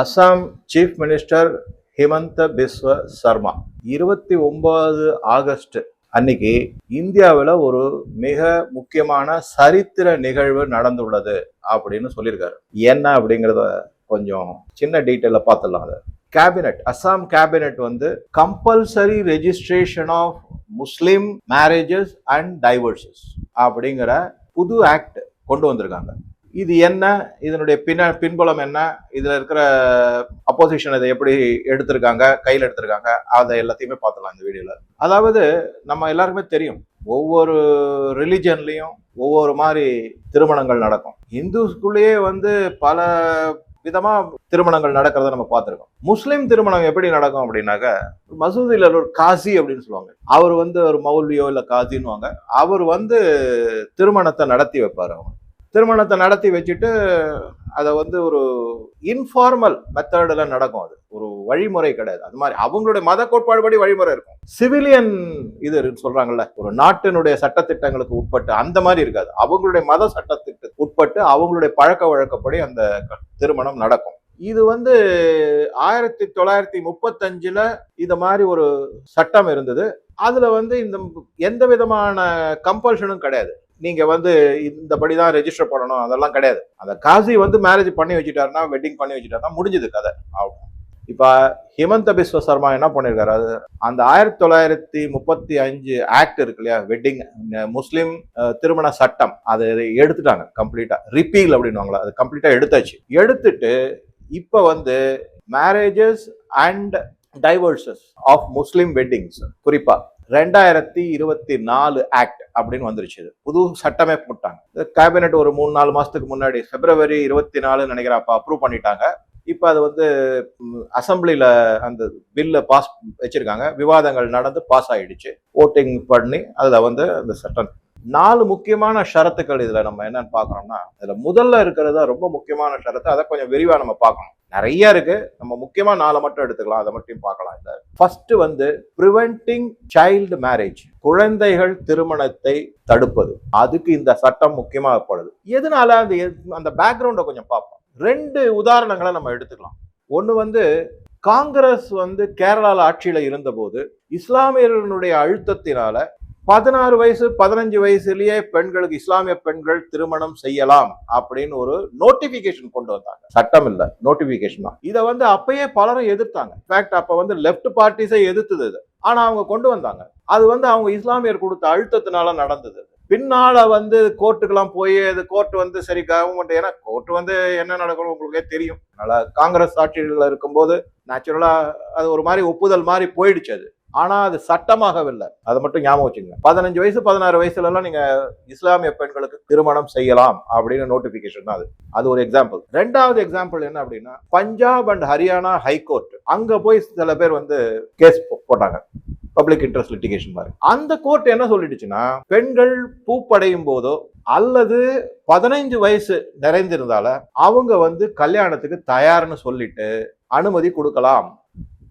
Assam chief minister Himanta Biswa Sarma இருபத்தி ஒன்பது August அன்னைக்கு இந்தியாவில் ஒரு மிக முக்கியமான சரித்திர நிகழ்வு நடந்துள்ளது அப்படின்னு சொல்லியிருக்காரு. என்ன அப்படிங்கிறத கொஞ்சம் சின்ன டீட்டெயிலில் பார்த்துடலாம் அதை. கேபினட் அஸ்ஸாம் கேபினட் வந்து compulsory registration of Muslim marriages and divorces அப்படிங்கிற புது ஆக்ட் கொண்டு வந்திருக்காங்க. இது என்ன? இதனுடைய பின்ன பின்புலம் என்ன? இதில் இருக்கிற அப்போசிஷன் இதை எப்படி எடுத்திருக்காங்க? கையில் எடுத்திருக்காங்க? அதை எல்லாத்தையுமே பார்த்துலாம் இந்த வீடியோவில் அதாவது நம்ம எல்லாருக்குமே தெரியும் ஒவ்வொரு ரிலிஜன்லேயும் ஒவ்வொரு மாதிரி திருமணங்கள் நடக்கும். இந்துஸ்குள்ளேயே வந்து பல விதமா திருமணங்கள் நடக்கிறத நம்ம பார்த்துருக்கோம். முஸ்லீம் திருமணம் எப்படி நடக்கும் அப்படின்னாக்க மசூதியில் ஒரு காசி அப்படின்னு சொல்லுவாங்க. அவர் வந்து ஒரு மௌல்வியோ இல்லை காசின்னுவாங்க. அவர் வந்து திருமணத்தை நடத்தி வைப்பார் அவங்க. திருமணத்தை நடத்தி வச்சுட்டு அதை வந்து ஒரு இன்ஃபார்மல் மெத்தடில் நடக்கும் அது. ஒரு வழிமுறை கிடையாது. அது மாதிரி அவங்களுடைய மத கோட்பாடுபடி வழிமுறை இருக்கும். சிவிலியன் இது சொல்றாங்கல்ல ஒரு நாட்டினுடைய சட்டத்திட்டங்களுக்கு உட்பட்டு அந்த மாதிரி இருக்காது. அவங்களுடைய மத சட்டத்திற்கு உட்பட்டு அவங்களுடைய பழக்க வழக்கப்படி அந்த திருமணம் நடக்கும். இது வந்து ஆயிரத்தி தொள்ளாயிரத்தி முப்பத்தஞ்சுல இது மாதிரி ஒரு சட்டம் இருந்தது. அதுல வந்து இந்த எந்த விதமான கம்பல்ஷனும் கிடையாது. நீங்க வந்து இந்த தான் ரெஜிஸ்டர் பண்ணணும் அதெல்லாம் கிடையாது. அந்த காசி வந்து மேரேஜ் பண்ணி வச்சுட்டாருன்னா வெட்டிங் பண்ணி வச்சுட்டாருன்னா முடிஞ்சது கதை. ஆகும். இப்போ ஹிமந்த பிஸ்வ சர்மா என்ன பண்ணியிருக்காரு அது அந்த ஆயிரத்தி தொள்ளாயிரத்தி முப்பத்தி அஞ்சு ஆக்ட் இருக்கு இல்லையா? வெட்டிங் முஸ்லீம் திருமண சட்டம். அதை எடுத்துட்டாங்க கம்ப்ளீட்டா ரிப்பீல் அப்படின்னுவாங்களா? அது கம்ப்ளீட்டா எடுத்தாச்சு. எடுத்துட்டு இப்போ வந்து marriages and divorces of Muslim weddings குறிப்பாக ரெண்டாயிரத்தி இருபத்தி நாலு ஆக்ட் அப்படின்னு வந்துருச்சு இது. புது சட்டமே போட்டாங்க. கேபினெட் ஒரு மூணு நாலு மாசத்துக்கு முன்னாடி பிப்ரவரி இருபத்தி நாலு நினைக்கிறேன் அப்ரூவ் பண்ணிட்டாங்க. இப்ப அது வந்து அசம்பிளில அந்த பில்ல பாஸ் வச்சிருக்காங்க. விவாதங்கள் நடந்து பாஸ் ஆயிடுச்சு. ஓட்டிங் பண்ணி அதுல வந்து அந்த சட்டம். நாலு முக்கியமான ஷரத்துக்கள் இதுல நம்ம என்னன்னு பாக்குறோம்னா இதுல முதல்ல இருக்கிறது தான் ரொம்ப முக்கியமான ஷரத்து. அதை கொஞ்சம் விரிவா நம்ம பார்க்கணும். நிறைய இருக்கு. நம்ம முக்கியமா நாளை மட்டும் எடுத்துக்கலாம். அதை மட்டும் பார்க்கலாம். இந்த ஃபர்ஸ்ட் வந்து ப்ரிவென்டிங் சைல்டு மேரேஜ் குழந்தைகள் திருமணத்தை தடுப்பது. அதுக்கு இந்த சட்டம் முக்கியமாகப்படுது எதனால அந்த அந்த பேக்ரவுண்டை கொஞ்சம் பார்ப்போம். ரெண்டு உதாரணங்களை நம்ம எடுத்துக்கலாம். ஒன்று வந்து காங்கிரஸ் வந்து கேரளாவில் ஆட்சியில் இருந்தபோது இஸ்லாமியர்களுடைய அழுத்தத்தினால பதினாறு வயசு பதினஞ்சு வயசுலயே பெண்களுக்கு இஸ்லாமிய பெண்கள் திருமணம் செய்யலாம் அப்படின்னு ஒரு நோட்டிபிகேஷன் கொண்டு வந்தாங்க. சட்டம் இல்ல நோட்டிபிகேஷன் தான். இதை வந்து அப்பயே பலரும் எதிர்த்தாங்க. இன்ஃபேக்ட் அப்ப வந்து லெஃப்ட் பார்ட்டிஸே எதிர்த்தது இது. ஆனா அவங்க கொண்டு வந்தாங்க. அது வந்து அவங்க இஸ்லாமியர் கொடுத்த அழுத்தத்தினால நடந்தது பின்னால வந்து கோர்ட்டுக்கெல்லாம் போய் அது கோர்ட் வந்து சரி கவர்மெண்ட் ஏன்னா கோர்ட் வந்து என்ன நடக்கணும் உங்களுக்கே தெரியும். அதனால காங்கிரஸ் ஆட்சியில் இருக்கும்போது நேச்சுரலா அது ஒரு மாதிரி ஒப்புதல் மாதிரி போயிடுச்சு அது. ஆனா அது சட்டமாகவில்லை. அதை மட்டும் ஞாபகம் வச்சுங்க பதினஞ்சு வயசு பதினாறு வயசுல எல்லாம் நீங்க இஸ்லாமிய பெண்களுக்கு திருமணம் செய்யலாம் அப்படின்னு நோட்டிபிகேஷன் தான் அது. அது ஒரு எக்ஸாம்பிள் ரெண்டாவது எக்ஸாம்பிள் என்ன அப்படின்னா பஞ்சாப் அண்ட் ஹரியானா ஹைகோர்ட் அங்க போய் சில பேர் வந்து கேஸ் போட்டாங்க. பப்ளிக் இன்ட்ரெஸ்ட் லிட்டிகேஷன் மாதிரி. அந்த கோர்ட் என்ன சொல்லிடுச்சுன்னா பெண்கள் பூப்படையும் போதோ அல்லது பதினைஞ்சு வயசு நிறைந்திருந்தால அவங்க வந்து கல்யாணத்துக்கு தயார்னு சொல்லிட்டு அனுமதி கொடுக்கலாம்.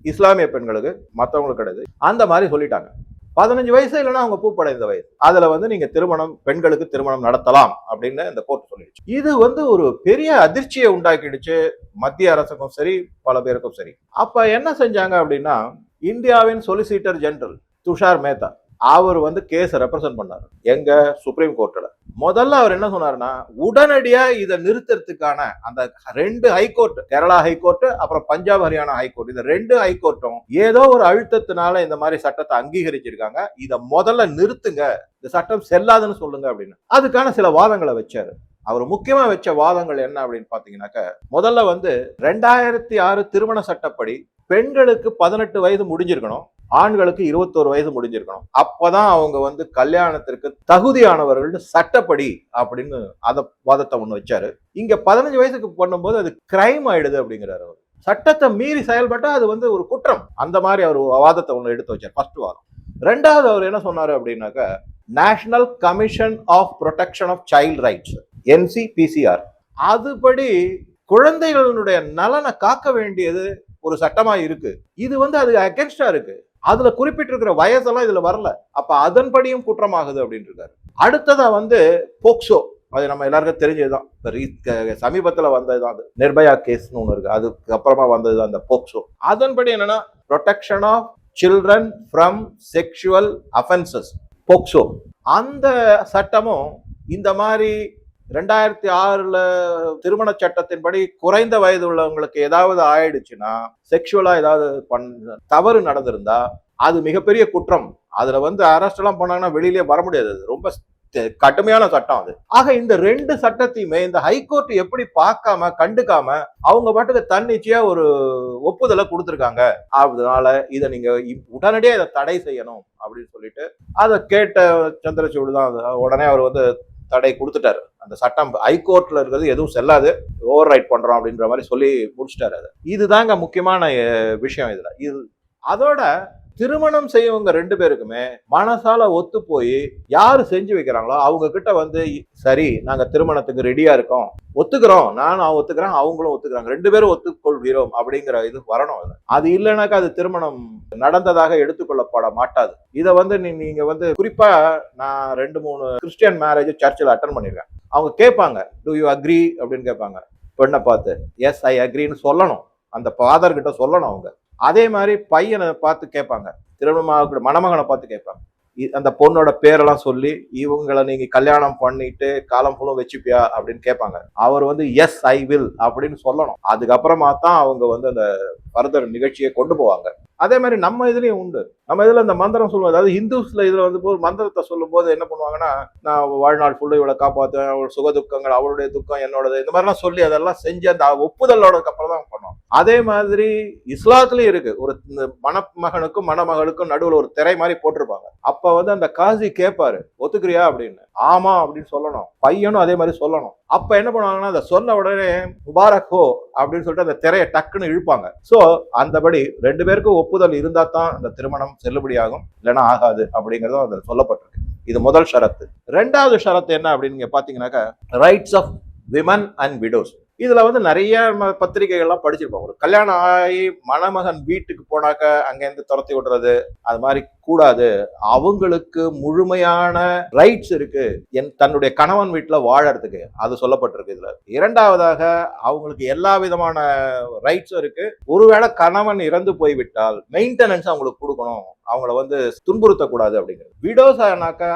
இஸ்லாமிய பெண்களுக்கு மற்றவங்களுக்கு கிடையாது. அந்த மாதிரி சொல்லிட்டாங்க. பதினஞ்சு வயசு இல்லைன்னா அவங்க பூப்படைந்த வயசு. அதுல வந்து நீங்க திருமணம் பெண்களுக்கு திருமணம் நடத்தலாம் அப்படின்னு இந்த கோர்ட் சொல்லிடுச்சு. இது வந்து ஒரு பெரிய அதிர்ச்சியை உண்டாக்கிடுச்சு. மத்திய அரசுக்கும் சரி பல பேருக்கும் சரி. அப்ப என்ன செஞ்சாங்க அப்படின்னா இந்தியாவின் சொலிசிட்டர் ஜெனரல் துஷார் மேத்தா அவர் வந்து கேஸ் ரெப்ரசன்ட் பண்ணார். எங்க சுப்ரீம் கோர்ட்டில் முதல்ல அவர் என்ன சொன்னார்னா உடனடியா இதை நிறுத்துறதுக்கான அந்த ரெண்டு ஹைகோர்ட் கேரளா ஹைகோர்ட் அப்புறம் பஞ்சாப் ஹரியானா ஹைகோர்ட் இந்த ரெண்டு ஹைகோர்ட்டும் ஏதோ ஒரு அழுத்தத்தினால இந்த மாதிரி சட்டத்தை அங்கீகரிச்சிருக்காங்க. இதை முதல்ல நிறுத்துங்க. இந்த சட்டம் செல்லாதுன்னு சொல்லுங்க அப்படின்னு. அதுக்கான சில வாதங்களை வச்சாரு. அவர் முக்கியமா வச்ச வாதங்கள் என்ன அப்படின்னு பாத்தீங்கன்னாக்க முதல்ல வந்து ரெண்டாயிரத்தி ஆறு திருமண சட்டப்படி பெண்களுக்கு பதினெட்டு வயது முடிஞ்சிருக்கணும். ஆண்களுக்கு இருபத்தோரு வயசு முடிஞ்சிருக்கணும். அப்பதான் அவங்க வந்து கல்யாணத்திற்கு தகுதியானவர்கள் சட்டப்படி அப்படின்னு அத வாதத்தை ஒண்ணு வச்சாரு. இங்க பதினஞ்சு வயசுக்கு பண்ணும்போது அது கிரைம் ஆயிடுது அப்படிங்கிறாரு அவர். சட்டத்தை மீறி செயல்பட்டா அது வந்து ஒரு குற்றம். அந்த மாதிரி அவர் வாதத்தை ஒண்ணு எடுத்து வச்சார் ஃபர்ஸ்ட் வாதம். ரெண்டாவது அவர் என்ன சொன்னாரு அப்படின்னாக்க national commission of protection of child rights NCPCR அதுபடி குழந்தைகளுடைய நலனை காக்க வேண்டியது ஒரு சட்டமா இருக்கு. இது வந்து அது அகேன்ஸ்டா இருக்கு. அதுல குறிப்பிட்டிருக்கிற வயசெல்லாம் இதுல வரல. அப்ப அதன்படியும் குற்றமாகுது அப்படின்ட்டு அடுத்ததா வந்து போக்சோ. அது நம்ம எல்லாருக்கும் தெரிஞ்சதுதான். இப்ப ரீ- சமீபத்தில் சமீபத்துல வந்ததுதான் அது. நிர்பயா கேஸ்னு ஒண்ணு இருக்கு. அதுக்கு அப்புறமா வந்தது அந்த போக்சோ. அதன்படி என்னன்னா protection of children from sexual offences POCSO. அந்த சட்டமும் இந்த மாதிரி ரெண்டாயிரத்தி ஆறுல திருமண சட்டத்தின்படி குறைந்த வயது உள்ளவங்களுக்கு ஏதாவது ஆயிடுச்சுன்னா செக்ஷுவலா ஏதாவது பண் தவறு நடந்திருந்தா அது மிகப்பெரிய குற்றம். அதுல வந்து அரெஸ்ட் எல்லாம் பண்ணாங்கன்னா வெளியிலே வர முடியாது. அது ரொம்ப கடுமையான சட்டம் அது. ஆக இந்த ரெண்டு சட்டத்தையுமே இந்த ஹைகோர்ட் எப்படி பார்க்காம கண்டுக்காம அவங்க பாட்டுக்கு தன்னிச்சையா ஒரு ஒப்புதலை கொடுத்துருக்காங்க. அதனால இதை நீங்க இப்- இதை தடை செய்யணும் அப்படின்னு சொல்லிட்டு அதை கேட்ட சந்திரசூடு தான் உடனே அவர் வந்து தடை கொடுத்துட்டாரு. அந்த சட்டம் ஹைகோர்ட்ல இருக்கிறது எதுவும் செல்லாது. ஓவர் ரைட் பண்றோம் அப்படின்ற மாதிரி சொல்லி முடிச்சிட்டாரு அது. இதுதாங்க முக்கியமான விஷயம் இதுல. இது அதோட திருமணம் செய்யவங்க ரெண்டு பேருக்குமே மனசால ஒத்து போய் யாரு செஞ்சு வைக்கிறாங்களோ அவங்க கிட்ட வந்து சரி நாங்க திருமணத்துக்கு ரெடியா இருக்கோம். ஒத்துக்கிறோம். நானும் ஒத்துக்கிறேன் அவங்களும் ஒத்துக்கிறாங்க. ரெண்டு பேரும் ஒத்துக்கொள்கிறோம். அப்படிங்கிற இது வரணும் அது இல்லைனாக்கா அது திருமணம் நடந்ததாக எடுத்துக்கொள்ளப்பட மாட்டாது. இதை வந்து நீ- நீங்க வந்து குறிப்பா நான் ரெண்டு மூணு கிறிஸ்டியன் மேரேஜ் சர்ச்சில் அட்டன் பண்ணிருக்கேன். அவங்க கேட்பாங்க டூ யூ அக்ரி அப்படின்னு கேட்பாங்க. பெண்ணை பார்த்து. எஸ் ஐ அக்ரின்னு சொல்லணும். அந்த ஃபாதர் கிட்ட சொல்லணும் அவங்க. அதே மாதிரி பையனை பார்த்து கேட்பாங்க. திருமணமாக மணமகனை பார்த்து கேட்பாங்க. இ- அந்த பொண்ணோட பேரெல்லாம் சொல்லி இவங்களை நீங்க கல்யாணம் பண்ணிட்டு காலம் ஃபுல்லும் வச்சுப்பியா? அப்படின்னு கேட்பாங்க. அவர் வந்து எஸ் ஐ வில் அப்படின்னு சொல்லணும். அதுக்கப்புறமா தான் அவங்க வந்து அந்த ஃபர்தர் நிகழ்ச்சியை கொண்டு போவாங்க. அதே மாதிரி நம்ம இதுலயும் உண்டு. நம்ம இதில் இந்த மந்திரம் சொல்லுவோம். அதாவது ஹிந்துஸில் இதில் வந்து ஒரு மந்திரத்தை சொல்லும்போது என்ன பண்ணுவாங்கன்னா நான் வாழ்நாள் ஃபுல்லு இவளை காப்பாற்றுவேன் அவள் சுக துக்கங்கள் அவளுடைய துக்கம் என்னோடது இந்த மாதிரிலாம் சொல்லி அதெல்லாம் செஞ்சு அந்த ஒப்புதலோட அப்புறம் தான் பண்ணோம் அதே மாதிரி இஸ்லாத்துலேயும் இருக்கு. ஒரு இந்த மணமகனுக்கும் மணமகளுக்கும் நடுவில் ஒரு திரை மாதிரி போட்டிருப்பாங்க. அப்போ வந்து அந்த காசி கேட்பாரு ஒத்துக்கிறியா? அப்படின்னு. ஆமா அப்படின்னு சொல்லணும். பையனும் அதே மாதிரி சொல்லணும். அப்ப என்ன பண்ணுவாங்கன்னா அதை சொன்ன உடனே முபாரக் ஹோ அப்படின்னு சொல்லிட்டு அந்த திரையை டக்குன்னு இழுப்பாங்க. ஸோ அந்தபடி ரெண்டு பேருக்கும் ஒப்புதல் இருந்தா தான் அந்த திருமணம் செல்லுபடியாகும் இல்லைன்னா ஆகாது அப்படிங்கிறதும் அதில் சொல்லப்பட்டிருக்கு. இது முதல் ஷரத்து. ரெண்டாவது ஷரத்து என்ன அப்படின்னு நீங்க பாத்தீங்கன்னாக்கா rights of women and widows இதுல வந்து நிறைய ம- பத்திரிகைகள்லாம் படிச்சிருப்போம் ஒரு கல்யாணம் ஆகி மணமகன் வீட்டுக்கு போனாக்க அங்கேருந்து துரத்தி விடுறது அது மாதிரி கூடாது. அவங்களுக்கு முழுமையான ரைட்ஸ் இருக்கு. என் தன்னுடைய கணவன் வீட்டில் வாழறதுக்கு அது சொல்லப்பட்டிருக்கு இதுல. இரண்டாவதாக அவங்களுக்கு எல்லா விதமான ரைட்ஸும் இருக்கு. ஒருவேளை கணவன் இறந்து போய்விட்டால் மெயின்டெனன்ஸ் அவங்களுக்கு கொடுக்கணும். அவங்கள வந்து துன்புறுத்தக்கூடாது அப்படிங்கிறது. விடோஸ்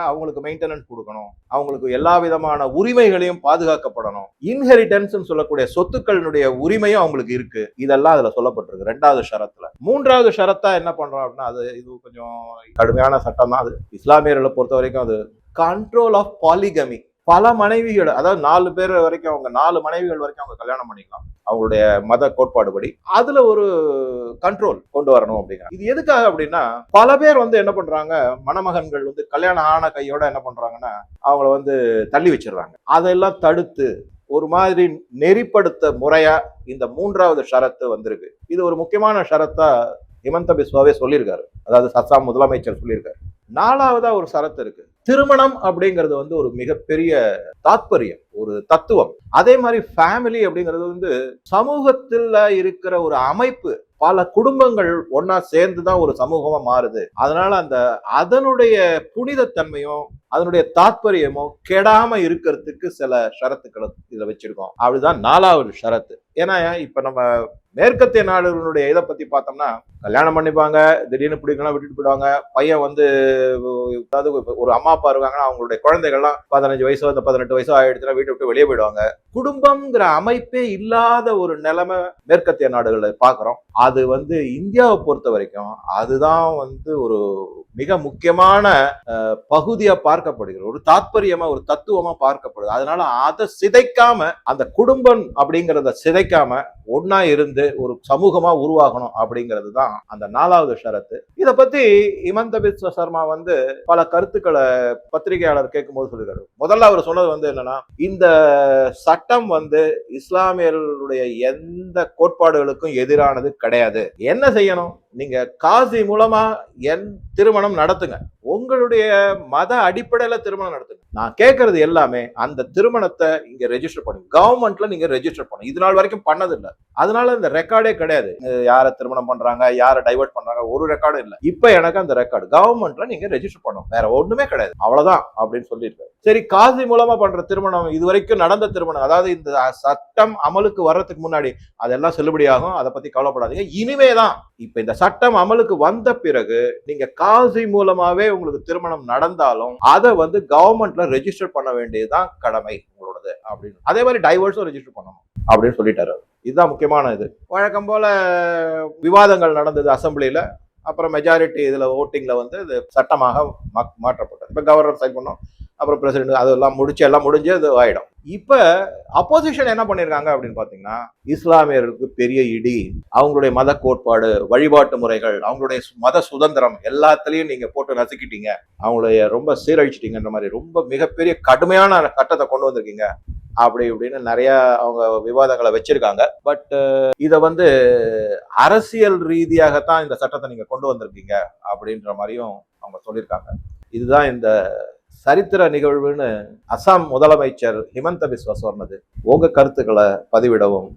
அவங்களுக்கு மெயின்டெனன்ஸ் கொடுக்கணும். அவங்களுக்கு எல்லா விதமான உரிமைகளையும் பாதுகாக்கப்படணும். இன்ஹெரிட்டன்ஸ் சொல்லக்கூடிய சொத்துக்களினுடைய உரிமையும் அவங்களுக்கு இருக்கு. இதெல்லாம் அதுல சொல்லப்பட்டிருக்கு. ரெண்டாவது ஷரத்துல. மூன்றாவது ஷரத்தா என்ன பண்றோம் அப்படின்னா அது இது கொஞ்சம் கடுமையான சட்டம் தான் அது. இஸ்லாமியர்களை பொறுத்த வரைக்கும் அது கண்ட்ரோல் ஆஃப் பாலிகமி பல மனைவிகள் அதாவது நாலு பேர் வரைக்கும் அவங்க நாலு மனைவிகள் வரைக்கும் அவங்க கல்யாணம் பண்ணிக்கலாம். அவங்களுடைய மத கோட்பாடுபடி. அதுல ஒரு கண்ட்ரோல் கொண்டு வரணும் அப்படிங்கிற. இது எதுக்காக அப்படின்னா பல பேர் வந்து என்ன பண்றாங்க மணமகன்கள் வந்து கல்யாணம் ஆன கையோட என்ன பண்றாங்கன்னா அவங்கள வந்து தள்ளி வச்சிடுறாங்க. அதெல்லாம் தடுத்து ஒரு மாதிரி நெறிப்படுத்த முறையா இந்த மூன்றாவது ஷரத்து வந்திருக்கு. இது ஒரு முக்கியமான ஷரத்தா ஹிமந்த பிஸ்வாவே சொல்லியிருக்காரு. அதாவது அஸ்ஸாம் முதலமைச்சர் சொல்லியிருக்காரு. நாலாவதா ஒரு சரத்து இருக்கு. திருமணம் அப்படிங்கிறது வந்து ஒரு மிகப்பெரிய தாத்பரியம் ஒரு தத்துவம். அதே மாதிரி ஃபேமிலி அப்படிங்கிறது வந்து சமூகத்துல இருக்கிற ஒரு அமைப்பு பல குடும்பங்கள் ஒன்னா சேர்ந்து தான் ஒரு சமூகமா மாறுது. அதனால அந்த அதனுடைய புனிதத்தன்மையும் அதனுடைய தாத்பரியமும் கெடாம இருக்கிறதுக்கு சில ஷரத்துக்களை இதுல வச்சிருக்கோம். அப்படிதான் நாலாவது ஷரத்து. ஏன்னா இப்ப நம்ம மேற்கத்திய நாடுகளுடைய இதை பத்தி பார்த்தோம்னா கல்யாணம் பண்ணிப்பாங்க திடீர்னு பிடிக்கலாம் விட்டுட்டு போயிடுவாங்க. பையன் வந்து அதாவது ஒரு அம்மா அப்பா இருக்காங்கன்னா அவங்களுடைய குழந்தைகள்லாம் பதினஞ்சு வயசோ இந்த பதினெட்டு வயசோ ஆயிடுச்சுன்னா வீட்டை விட்டு வெளியே போயிடுவாங்க. குடும்பம்ங்கிற அமைப்பே இல்லாத ஒரு நிலைமை மேற்கத்திய நாடுகளை பார்க்குறோம். அது வந்து இந்தியாவை பொறுத்த வரைக்கும் அதுதான் வந்து ஒரு மிக முக்கியமான பகுதியாக பார்க்கப்படுகிறது. ஒரு தாத்பரியமா ஒரு தத்துவமா பார்க்கப்படுது. அதனால அதை சிதைக்காம அந்த குடும்பம் அப்படிங்கிறத சிதைக்காம ஒன்னா இருந்து ஒரு சமூகமாக உருவாகணும் அப்படிங்கிறது தான் அந்த நாலாவது ஷரத்து. இதை பத்தி இமந்த பிஸ்வ சர்மா வந்து பல கருத்துக்களை பத்திரிகையாளர் கேட்கும்போது சொல்லிருக்காரு முதல்ல அவர் சொன்னது வந்து என்னன்னா இந்த சட்டம் வந்து இஸ்லாமியர்களுடைய எந்த கோட்பாடுகளுக்கும் எதிரானது கிடையாது. என்ன செய்யணும்? நீங்க காசி மூலமா என் திருமணம் நடத்துங்க. உங்களுடைய மத அடிப்படையில திருமணம் நடத்துங்க. நான் கேட்கறது எல்லாமே அந்த திருமணத்தை இங்க ரெஜிஸ்டர் பண்ணுங்க கவர்மெண்ட்ல நீங்க ரெஜிஸ்டர் பண்ணுங்க இது நாள் வரைக்கும் பண்ணதில்லை. அதனால இந்த ரெக்கார்டே கிடையாது. யாரை திருமணம் பண்றாங்க யாரை டைவர்ட் பண்றாங்க ஒரு ரெக்கார்டும் இல்லை. இப்ப எனக்கு அந்த ரெக்கார்டு கவர்மெண்ட்ல நீங்க ரெஜிஸ்டர் பண்ணும் வேற ஒண்ணுமே கிடையாது. அவ்வளவுதான் அப்படின்னு சொல்லியிருக்காரு. சரி காசி மூலமா பண்ற திருமணம் இது வரைக்கும் நடந்த திருமணம் அதாவது இந்த சட்டம் அமலுக்கு வர்றதுக்கு முன்னாடி அதெல்லாம் செல்லுபடியாகும். அதை பத்தி கவலைப்படாதீங்க. இனிமேதான். இப்ப இந்த சட்டம் அமலுக்கு வந்த பிறகு நீங்க காசி மூலமாவே உங்களுக்கு திருமணம் நடந்தாலும் அதை வந்து கவர்மெண்ட்ல ரெஜிஸ்டர் பண்ண வேண்டியதுதான் கடமை உங்களோடது அப்படின்னு. அதே மாதிரி டைவர்ஸும் ரெஜிஸ்டர் பண்ணணும் அப்படின்னு சொல்லிட்டாரு இதுதான் முக்கியமான இது. வழக்கம் போல விவாதங்கள் நடந்தது அசம்பிளியில அப்புறம் மெஜாரிட்டி இதுல ஓட்டிங்ல வந்து இது சட்டமாக மா- மாற்றப்பட்டது. இப்ப கவர்னர் சைன் பண்ணோம் அப்புறம் பிரசிடென்ட் அதெல்லாம் முடிச்சு எல்லாம் முடிஞ்சு அது ஆயிடும். இப்போ அப்போசிஷன் என்ன பண்ணியிருக்காங்க அப்படின்னு பார்த்தீங்கன்னா இஸ்லாமியர்களுக்கு பெரிய இடி அவங்களுடைய மத கோட்பாடு வழிபாட்டு முறைகள் அவங்களுடைய மத சுதந்திரம் எல்லாத்துலேயும் நீங்கள் போட்டு நசுக்கிட்டீங்க. அவங்களுடைய ரொம்ப சீரழிச்சிட்டீங்கன்ற மாதிரி ரொம்ப மிகப்பெரிய கடுமையான சட்டத்தை கொண்டு வந்திருக்கீங்க. அப்படி இப்படின்னு நிறைய அவங்க விவாதங்களை வச்சிருக்காங்க. பட் இதை வந்து அரசியல் ரீதியாகத்தான் இந்த சட்டத்தை நீங்கள் கொண்டு வந்திருக்கீங்க அப்படின்ற மாதிரியும் அவங்க சொல்லியிருக்காங்க. இதுதான் இந்த சரித்திர நிகழ்வுன்னு அசாம் முதலமைச்சர் ஹிமந்த பிஸ்வா சொன்னது. உங்க கருத்துக்களை பதிவிடவும்.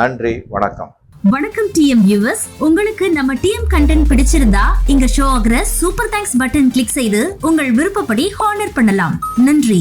நன்றி வணக்கம். வணக்கம் டிஎம் வியூவர்ஸ் உங்களுக்கு நம்ம டிஎம் கண்டென்ட் பிடிச்சிருந்தா இங்க ஷோ ஆகிற சூப்பர் தேங்க்ஸ் பட்டன் கிளிக் செய்து உங்கள் விருப்பப்படி ஹானர் பண்ணலாம். நன்றி.